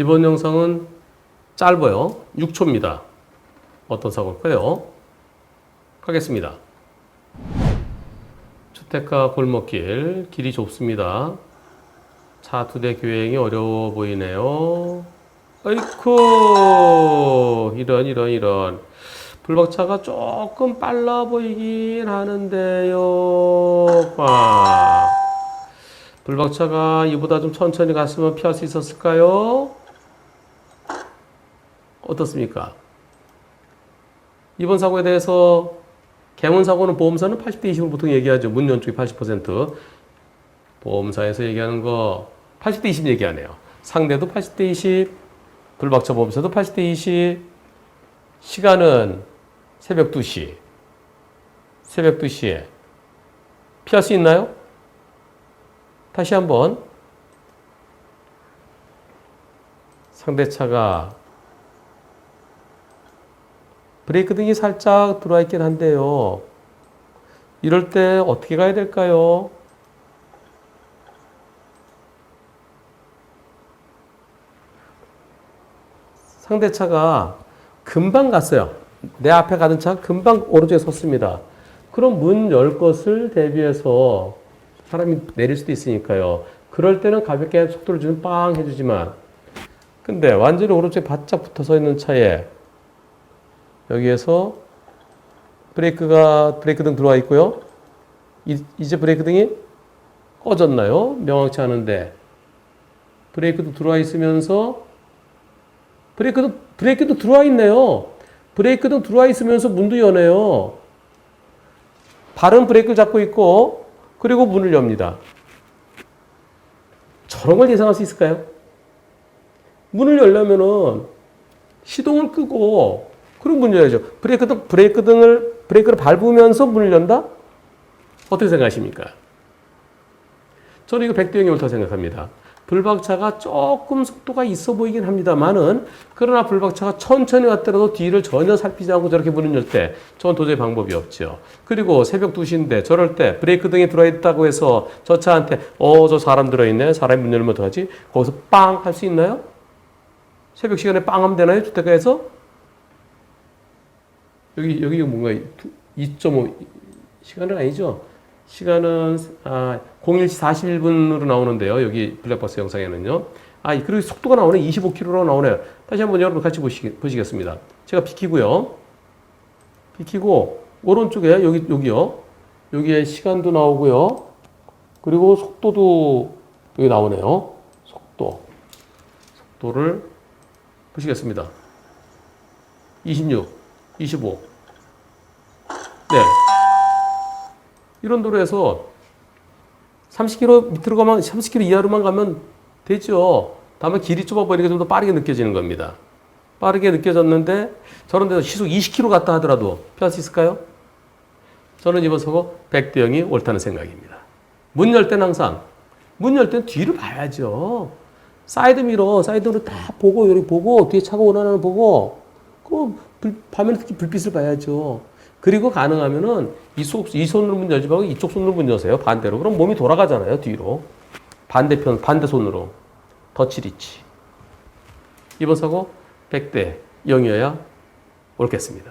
이번 영상은 짧아요. 6초입니다. 어떤 사고일까요? 가겠습니다. 주택가 골목길 길이 좁습니다. 차 두 대 교행이 어려워 보이네요. 아이쿠 이런 이런 이런 불박차가 조금 빨라 보이긴 하는데요. 와. 불박차가 이보다 좀 천천히 갔으면 피할 수 있었을까요? 어떻습니까? 이번 사고에 대해서 개문 사고는 보험사는 80대 20으로 보통 얘기하죠. 문 연쪽이 80%. 보험사에서 얘기하는 거 80대 20 얘기하네요. 상대도 80대 20, 불박차 보험사도 80대 20, 시간은 새벽 2시. 새벽 2시에 피할 수 있나요? 다시 한번 상대차가 브레이크 등이 살짝 들어와 있긴 한데요. 이럴 때 어떻게 가야 될까요? 상대차가 금방 갔어요. 내 앞에 가던 차가 금방 오른쪽에 섰습니다. 그럼 문 열 것을 대비해서 사람이 내릴 수도 있으니까요. 그럴 때는 가볍게 속도를 주면 빵 해주지만 근데 완전히 오른쪽에 바짝 붙어 서 있는 차에 여기에서 브레이크가 브레이크 등 들어와 있고요. 이, 이제 브레이크 등이 꺼졌나요? 명확치 않은데 브레이크도 들어와 있으면서 브레이크도 브레이크도 들어와 있네요. 브레이크도 들어와 있으면서 문도 여네요. 발은 브레이크를 잡고 있고 그리고 문을 엽니다. 저런 걸 예상할 수 있을까요? 문을 열려면은 시동을 끄고 그리고 문 열어야죠. 브레이크 등 브레이크 등을 브레이크를 밟으면서 문을 연다? 어떻게 생각하십니까? 저는 이거 백대형이 옳다고 생각합니다. 불박차가 조금 속도가 있어 보이긴 합니다만은 그러나 불박차가 천천히 왔더라도 뒤를 전혀 살피지 않고 저렇게 문을 열 때 저건 도저히 방법이 없죠. 그리고 새벽 2시인데 저럴 때 브레이크 등이 들어있다고 해서 저 차한테 어 저 사람 들어있네 사람이 문 열면 어떡하지? 거기서 빵 할 수 있나요? 새벽 시간에 빵 하면 되나요? 주택가에서? 여기 여기 뭔가 2.5 시간은 아니죠? 시간은 아, 01시 41분으로 나오는데요. 여기 블랙박스 영상에는요. 아, 그리고 속도가 나오네. 25km로 나오네요. 다시 한번 여러분 같이 보시, 보시겠습니다. 제가 비키고요. 비키고 오른쪽에 여기 여기요. 여기에 시간도 나오고요. 그리고 속도도 여기 나오네요. 속도. 속도를 보시겠습니다. 26, 25. 네. 이런 도로에서 30km 밑으로 가면 30km 이하로만 가면 되죠. 다만 길이 좁아 보이니까 좀 더 빠르게 느껴지는 겁니다. 빠르게 느껴졌는데 저런 데서 시속 20km 갔다 하더라도 피할 수 있을까요? 저는 이번 사고 100대 0이 옳다는 생각입니다. 문 열 때는 항상 문 열 때는 뒤를 봐야죠. 사이드 미러, 사이드로 다 보고 여기 보고 뒤에 차가 오나는 걸 보고 그 불, 밤에는 특히 불빛을 봐야죠. 그리고 가능하면은 이쪽 이 손으로 문 열지 말고 이쪽 손으로 문 여세요. 반대로. 그럼 몸이 돌아가잖아요. 뒤로. 반대편 반대 손으로. 더치리치. 이번 사고 100대 0이어야 옳겠습니다.